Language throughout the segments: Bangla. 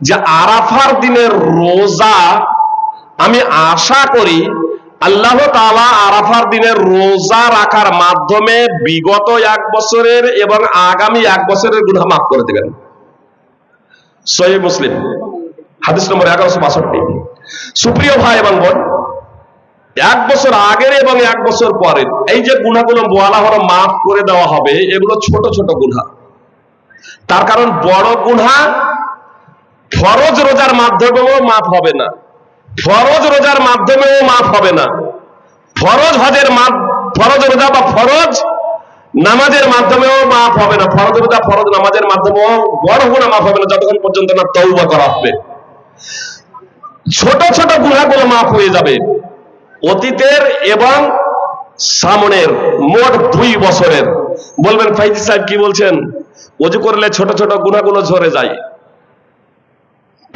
যে আরাফার দিনের রোজা আমি আশা করি আল্লাহ তাআলা আরাফার দিনের রোজা রাখার মাধ্যমে বিগত এক বছরের এবং আগামী এক বছরের গুনাহ মাফ করে দেবেন। সহি মুসলিম, হাদিস নম্বর এগারোশো বাষট্টি। সুপ্রিয় ভাই এবং বোন, এক বছর আগের এবং এক বছর পরের এই যে গুণাগুলো বলা হলো মাফ করে দেওয়া হবে, এগুলো ছোট ছোট গুণা তার কারণ বড় গুণা ফরজ রোজার মাধ্যমেও মাফ হবে না। ফরজ রোজার মাধ্যমেও মাফ হবে না। ফরজ হজের ফরজ রোজা বা ফরজ নামাজের মাধ্যমেও মাফ হবে না। ফরজ রোজা, ফরজ নামাজের মাধ্যমেও বড় গুণা মাফ হবে না, যতক্ষণ পর্যন্ত না তৌবা করা হবে। ছোট ছোট গুণাগুলো মাফ হয়ে যাবে। অতীতের এবং সামনের, মোট দুই বছরের। বলবেন ফাইজি সাহেব কি বলছেন? অজু করলে ছোট ছোট গুণাগুলো ঝরে যায়।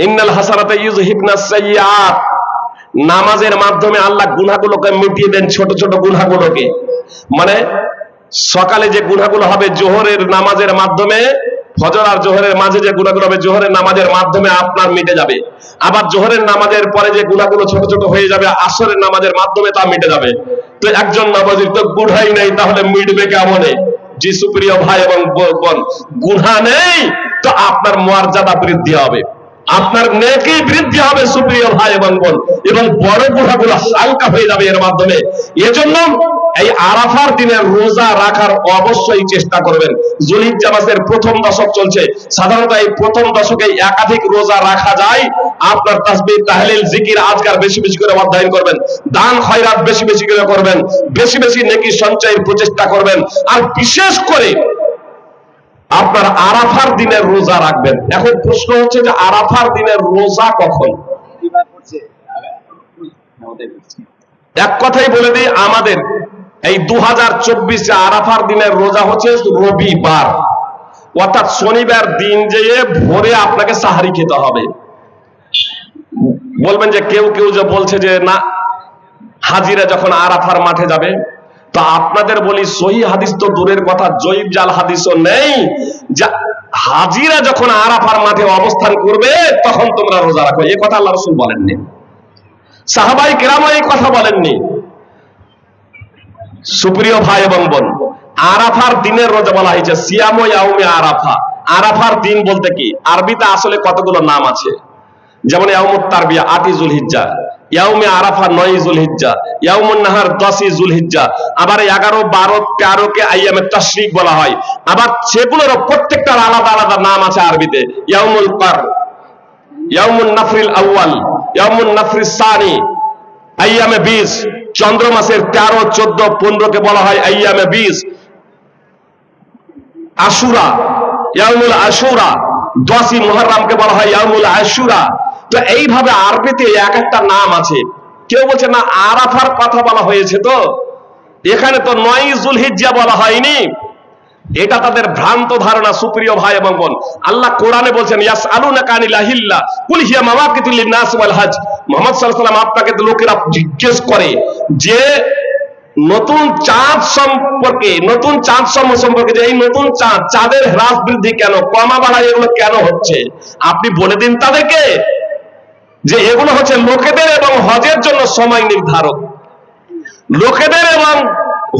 ইন্নাল হাসানাতে ইউজহিবনা সাইয়্যাত। নামাজের মাধ্যমে আল্লাহ গুনাহগুলোকে মিটিয়ে দেন ছোট ছোট গুনাহগুলোকে। মানে সকালে যে গুনাহগুলো হবে জোহরের নামাজের মাধ্যমে, ফজর আর জোহরের মাঝে যে গুনাহগুলো হবে জোহরের নামাজের মাধ্যমে আপনার মিটে যাবে। আবার জোহরের নামাজের পরে যে গুনাহগুলো ছোট ছোট হয়ে যাবে, আসরের নামাজের মাধ্যমে তা মিটে যাবে। তো একজন নামাজির তো গুনাই নেই, তাহলে মিটবে কেমনে? জি সুপ্রিয় ভাই এবং বোন গুনাহ নেই, তো আপনার মর্যাদা বৃদ্ধি হবে। আপনার নেকি বৃদ্ধি হবে সুপ্রিয় ভাই এবং বোন। এবং বড় গুণাগুলো হালকা হয়ে যাবে এর মাধ্যমে। এজন্য এই আরাফার দিনের রোজা রাখার অবশ্যই চেষ্টা করবেন। জুলিজ্জা মাসের প্রথম দশক চলছে। সাধারণত এই প্রথম দশকে একাধিক রোজা রাখা যায়। আপনার তাসবিহ, তাহলিল, জিকির আজকার বেশি বেশি করে অধ্যয়ন করবেন। দান, খয়রাত বেশি বেশি করে করবেন। বেশি বেশি নেকি সঞ্চয়ের প্রচেষ্টা করবেন। আর বিশেষ করে আপনার আরাফার দিনের রোজা রাখবেন। এখন প্রশ্ন হচ্ছে যে আরাফার দিনের রোজা কখন? এক কথাই বলে দিই, আমাদের এই দু হাজার চব্বিশে আরাফার দিনের রোজা হচ্ছে রবিবার। অর্থাৎ শনিবার দিন যেয়ে ভোরে আপনাকে সাহারি খেতে হবে। বলবেন যে কেউ কেউ যে বলছে যে না, হাজিরা যখন আরাফার মাঠে যাবে তো আপনাদের বলি, সহি হাদিস তো দূরের কথা, জয়ীব জাল হাদিসও নেই হাজিরা যখন আরাফার মাঠে অবস্থান করবে, তখন তোমরা রোজা রাখো। এ কথা আল্লাহ রসুল বলেননি। সাহাবাই কেরাম এই কথা বলেননি। সুপ্রিয় ভাই এবং বোন, আরাফার দিনের রোজা বলা হয়েছে, সিয়াম আরাফা। আরাফার দিন বলতে কি? আরবিতে আসলে কতগুলো নাম আছে? যেমন ইয়াউমুত তারবিয়া আটি জুল হিজ্জা ইয়াউমে আরাফা নয় জুল হিজ্জা ইয়াউমুন নাহার দশই জুল হিজ্জা আবার এগারো, বারো তেরো কে আইয়ামে তশরিক বলা হয়। আবার সেগুলোর প্রত্যেকটার আলাদা আলাদা নাম আছে আরবিতে, ইয়াউমুল নাফরিস সানি, আইয়ামে বিশ চন্দ্র মাসের তেরো, চোদ্দ পনেরো কে বলা হয় আইয়ামে বিশ আশুরা ইয়ামুল আশুরা, দশই মুহররমকে বলা হয় ইয়ামুল আশুরা। তো এইভাবে আরবিতে এক একটা নাম আছে। কেউ বলছে, না, আরাফার কথা বলা হয়েছে তো। এখানে তো নয় জুলহিজ্জা বলা হয়নি। এটা তাদের ভ্রান্ত ধারণা, সুপ্রিয় ভাই এবং বোন। আল্লাহ কোরআনে বলছেন ইয়াস আলুনা কানিল আহিল্লা, কুল হিয়া লিন্নাস ওয়াল হজ। মুহাম্মদ ওয়াসাল্লাম আপনাকে লোকেরা জিজ্ঞেস করে যে, নতুন চাঁদ সম্পর্কে, নতুন চাঁদ সমূহ সম্পর্কে যে এই নতুন চাঁদ, চাঁদের হ্রাস বৃদ্ধি কেন, কমা বাড়া এগুলো কেন হচ্ছে? আপনি বলে দিন তাদেরকে। যে এগুলো হচ্ছে লোকেদের এবং হজের জন্য সময় নির্ধারক। লোকেদের এবং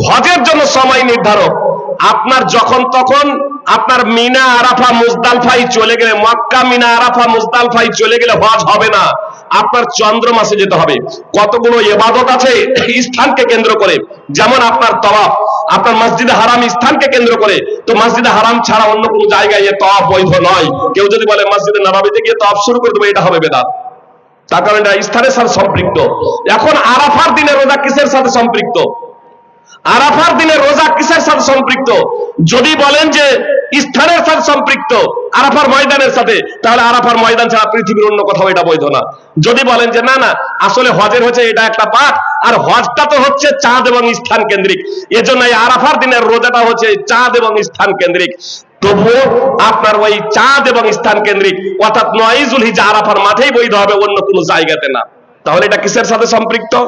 হজের জন্য সময় নির্ধারক। আপনার যখন তখন আপনার মিনা, আরাফা, মুজদালফাই চলে গেলে, মক্কা, মিনা, আরাফা, মুজদালফাই চলে গেলে হজ হবে না। আপনার চন্দ্র মাসে যেতে হবে। কতগুলো এবাদত আছে স্থানকে কেন্দ্র করে। যেমন আপনার তওয়াফ। আপনার মসজিদে হারাম স্থানকে কেন্দ্র করে। তো মসজিদে হারাম ছাড়া অন্য কোনো জায়গায় তওয়াফ বৈধ নয়। কেউ যদি বলে, মসজিদে নবাবিতে গিয়ে তওয়াফ শুরু করে দেবে, এটা হবে বেদাত। তার কারণ এটা স্থানের সাথে সম্পৃক্ত। এখন আরাফার দিনে রোজা কিসের সাথে সম্পৃক্ত? আরাফার দিনে রোজা কিসের সাথে সম্পৃক্ত? যদি বলেন যে স্থানের সাথে সম্পৃক্ত আরাফার ময়দানের সাথে, তাহলে আরাফার ময়দান ছাড়া পৃথিবীর অন্য কোথাও এটা বৈধ না। যদি বলেন যে না না, আসলে হজের হচ্ছে এটা একটা পাঠ, আর হজটা তো হচ্ছে চাঁদ এবং স্থান কেন্দ্রিক। এজন্য এই আরাফার দিনের রোজাটা হচ্ছে চাঁদ এবং স্থান কেন্দ্রিক। তবুও আপনার ওই চাঁদ এবং স্থান কেন্দ্রিক, অর্থাৎ নয়জুল হিজা আরাফার মাঠেই বৈধ হবে অন্য কোনো জায়গাতে না। তাহলে এটা কিসের সাথে সম্পৃক্ত?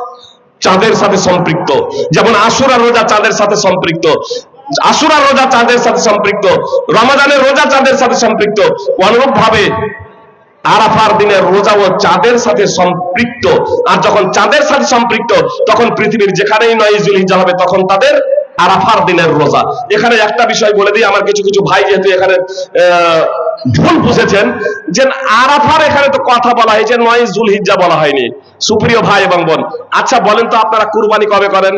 চাঁদের সাথে সম্পৃক্ত। যেমন আশুরা রোজা চাঁদের সাথে সম্পৃক্ত। আশুরা রোজা চাঁদের সাথে সম্পৃক্ত। রমাদানের রোজা চাঁদের সাথে সম্পৃক্ত। অনুরূপ ভাবে আরাফার দিনের রোজা ও চাঁদের সাথে সম্পৃক্ত। আর যখন চাঁদের সাথে সম্পৃক্ত, তখন পৃথিবীর যেখানেই নয় জুলহিজ্জা হবে, তখন তাদের আরাফার দিনের রোজা। এখানে একটা বিষয় বলে দিই, আমার কিছু কিছু ভাই যেহেতু এখানে ভুল বুঝেছেন, যে আরাফার এখানে তো কথা বলা হয়েছে, নয় জুলহিজ্জা বলা হয়নি। সুপ্রিয় ভাই এবং বোন আচ্ছা বলেন তো আপনারা কুরবানি কবে করেন?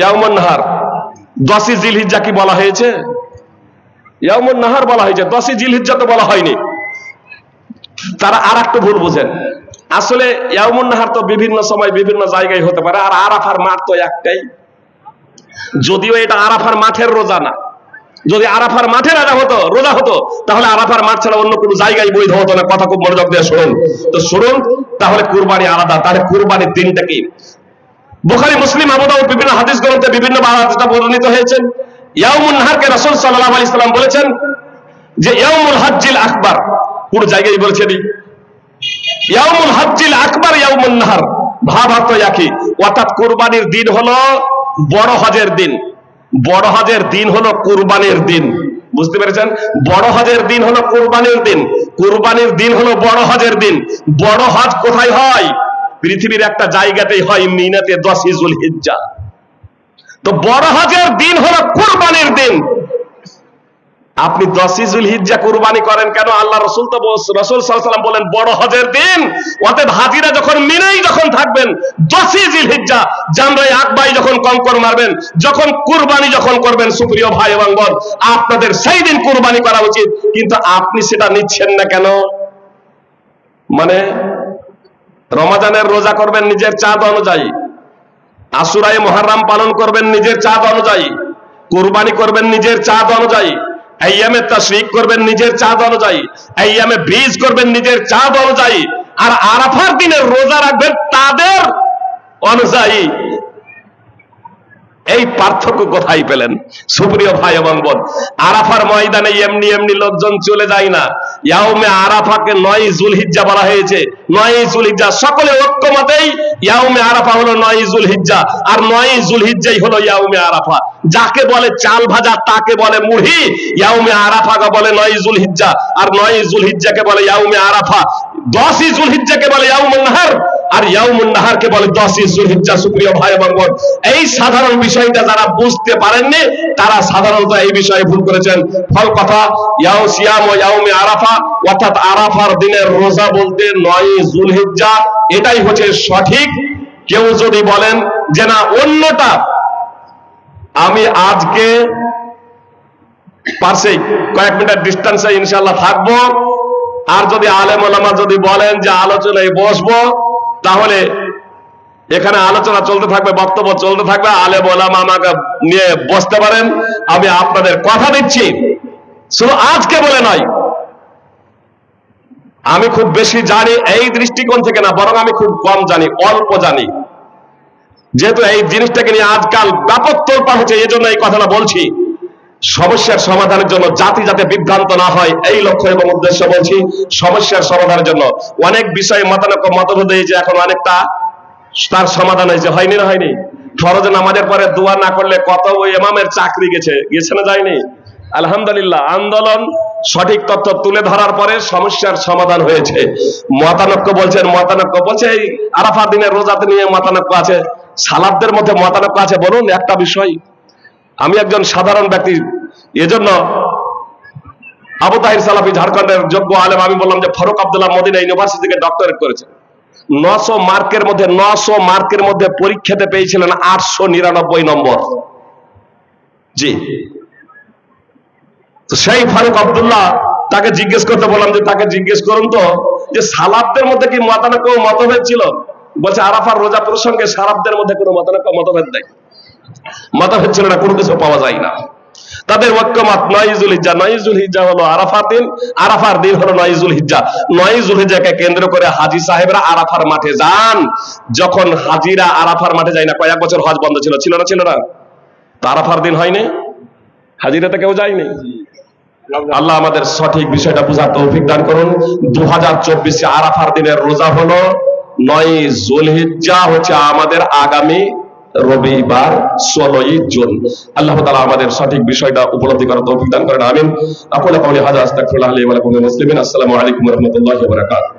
ইয়াউমুন নাহার দশই জিলহিজ্জা কি বলা হয়েছে? ইয়াউমুন নাহার বলা হয়েছে। দশই জিলহিজ্জা তো বলা হয়নি। তারা আর একটু ভুল বুঝেন। আসলে ইয়াউমুন নাহার তো বিভিন্ন সময় বিভিন্ন জায়গায় হতে পারে, আর আরাফার মাঠ তো একটাই। যদিও এটা আরাফার মাঠের রোজা না। যদি আরাফার মাঠে রাজা হতো, রোজা হতো, তাহলে আরাফার মাঠ ছাড়া অন্য কোনো জায়গায় বৈধ হতো না। কথা খুব মনোযোগ দিয়ে শুনুন। তো শুনুন, তাহলে কুরবানি আলাদা। তাহলে কুরবানির দিনটা কি? বুখারী, মুসলিম আবু দাউদ বিভিন্ন হাদিস গ্রন্থে বিভিন্ন হাদিসটা বর্ণিত হয়েছেন ইয়াউমুন নাহারকে রাসূল সাল্লাল্লাহু আলাইহি সাল্লাম বলেছেন যে, ইয়াউমুল হজ্জিল আকবার। কোন জায়গায় বলেছেন ইয়াউমুল হজ্জিল আকবার, ইয়াউমুন নাহার। ভাবার্থ একই অর্থাৎ কুরবানির দিন হলো বড় হজের দিন। বড় হজের দিন হলো কুরবানির দিন। বুঝতে পেরেছেন? বড় হজের দিন হলো কুরবানির দিন। কুরবানির দিন হলো বড় হজের দিন। বড় হজ কোথায় হয়? পৃথিবীর একটা জায়গাতেই হয় মিনাতে দশ ইজুল হিজ্জা তো বড় হজের দিন হলো কুরবানির দিন। আপনি দশিজুল হিজ্জা কুরবানি করেন কেন? আল্লাহ রসুল তো রসুল সাল্লাম বলেন, বড় হজের দিন, অতএব হাজিরা যখন মিনেই যখন থাকবেন দশিজুল হিজ্জা জানরাই আকবাই যখন কঙ্কর মারবেন, যখন কুরবানি যখন করবেন, সুপ্রিয় ভাই এবং বোন, আপনাদের সেই দিন কুরবানি করা উচিত, কিন্তু আপনি সেটা নিচ্ছেন না কেন? মানে রমাজানের রোজা করবেন নিজের চাঁদ অনুযায়ী, আশুরায় মহারাম পালন করবেন নিজের চাঁদ অনুযায়ী, কুরবানি করবেন নিজের চাঁদ অনুযায়ী করবেন নিজের চাঁদ অনুযায়ী বীজ করবেন নিজের চাঁদ অনুযায়ী, আর আরাফার রোজা রাখবেন তাদের অনুযায়ী। এই পার্থক্য কোথায় পেলেন? সুপ্রিয় ভাই এবং বোন, আরাফার ময়দানে এমনি এমনি লোকজন চলে যায় না। ইয়াউমে আরাফাকে নয় জুলহিজ্জা বলা হয়েছে। নয় জুলহিজ্জা সকলে ঐক্যমতেই ইয়াউমে আরাফা হলো নয় জুলহিজ্জা, আর নয় জুলহিজ্জাই হলো ইয়াউমে আরাফা। যাকে বলে চাল ভাজা, তাকে বলে মুড়ি। ইয়াউমে আরাফাকে বলে নয় জুলহিজ্জা, আর নয় জুলহিজ্জাকে বলে ইয়াউমে আরাফা। দশই জুলহিজ্জাকে বলে ইয়াউমুন নাহার, আর ইয়াউমুন নাহারকে বলে দশই জুলহিজ্জা। সুপ্রিয় ভাই এবং বোন এই সাধারণ বিষয়টা যারা বুঝতে পারেননি, তারা সাধারণত এই বিষয়ে ভুল করেছেন। ফল কথা, ইয়াউ সিয়াম ও ইয়াউমে আরাফা, অর্থাৎ আরাফার দিনের রোজা বলতে নয় জুলহিজ্জা, এটাই হচ্ছে সঠিক কেউ যদি বলেন যে না, অন্যটা, আমি আজকে পাশেই কয়েক মিনিট ডিস্টেন্সে ইনশাল্লাহ থাকব। আর যদি আলেম ওলামা যদি বলেন যে আলোচনায় বসবো, তাহলে এখানে আলোচনা চলতে থাকবে, বক্তব্য চলতে থাকবে, আলেম ওলামা আমাকে নিয়ে বসতে পারেন। আমি আপনাদের কথা দিচ্ছি। শুধু আজকে বলে নয় আমি খুব বেশি জানি এই দৃষ্টিকোণ থেকে না, বরং আমি খুব কম জানি, অল্প জানি। যেহেতু এই জিনিসটাকে নিয়ে আজকাল ব্যাপক তোলপাড় হচ্ছে এই জন্য এই কথাটা বলছি। সমস্যার সমাধানের জন্য জাতি যাতে বিভ্রান্ত না হয়, এই লক্ষ্য এবং উদ্দেশ্য বলছি সমস্যার সমাধানের জন্য। অনেক বিষয়ে মতানৈক্য, মতভেদ হয়েছে এখন অনেকটা তার সমাধান হয়েছে। হয়নি না হয়নি? ফরজ নামাজের পরে দোয়া না করলে কত ওই এমামের চাকরি গেছে গেছে না যায়নি? আলহামদুলিল্লাহ, আন্দোলন সঠিক তথ্য তুলে ধরার পরে সমস্যার সমাধান হয়েছে। মতানক্য বলছেন মতানক্য বলছে, এই আরাফা দিনের রোজাতে নিয়ে মতানক্য আছে। সালাদদের মধ্যে মতানক্য আছে। বলুন একটা বিষয়। আমি একজন সাধারণ ব্যক্তি, এজন্য আবু তাহির সালাফি ঝাড়খণ্ডের যোগ্য আলেম, আমি বললাম যে ফারুক আব্দুল্লাহ মদিনা ইউনিভার্সিটি থেকে ডক্টরেট করেছেন নশো মার্কের মধ্যে, নশো মার্কের মধ্যে পরীক্ষাতে পেয়েছিলেন আটশো নিরানব্বই নম্বর। জি। তো সেই ফারুক আবদুল্লাহ তাকে জিজ্ঞেস করতে বললাম যে, তাকে জিজ্ঞেস করুন তো যে, সালাবদের মধ্যে কি মতানৈক্য মতভেদ ছিল? বলছে, আরাফার রোজা প্রসঙ্গে সালাবদের মধ্যে কোনো মতানৈক্য মতভেদ নেই। মতভেদ ছিল না, কোনো কিছু পাওয়া যায় না। তাদের ঐক্যমত নয়জুল হিজ্জা নয়জুল হিজ্জা হলো আরাফার দিন আরাফার দিন হলো নয়জুল হিজ্জা। নয়জুল হিজ্জাকে কেন্দ্র করে হাজি সাহেবরা আরাফার মাঠে যান। যখন হাজিরা আরাফার মাঠে যায় না, কয়েক বছর হজ বন্ধ ছিল ছিল না ছিল না। তো আরাফার দিন হয়নি হাজিরা তো কেউ যায়নি। আল্লাহ আমাদের সঠিক বিষয়টা বোঝার তৌফিক দান করুন। দু হাজার চব্বিশে আরাফার দিনের রোজা হলো নয় জুলহিজ্জা হচ্ছে আমাদের আগামী রবিবার ষোলোই জুন। আল্লাহ তালা আমাদের সঠিক বিষয়টা উপলব্ধি করার তৌফিক দান করেন। আমিন। আপনার কাউলি হাজার আস্তাগফিরুল্লাহ লি ওয়া মুসলিম মুসলিমিন আসসালামু। আলাইকুম রাহমাতুল্লাহি বারাকাতুহু।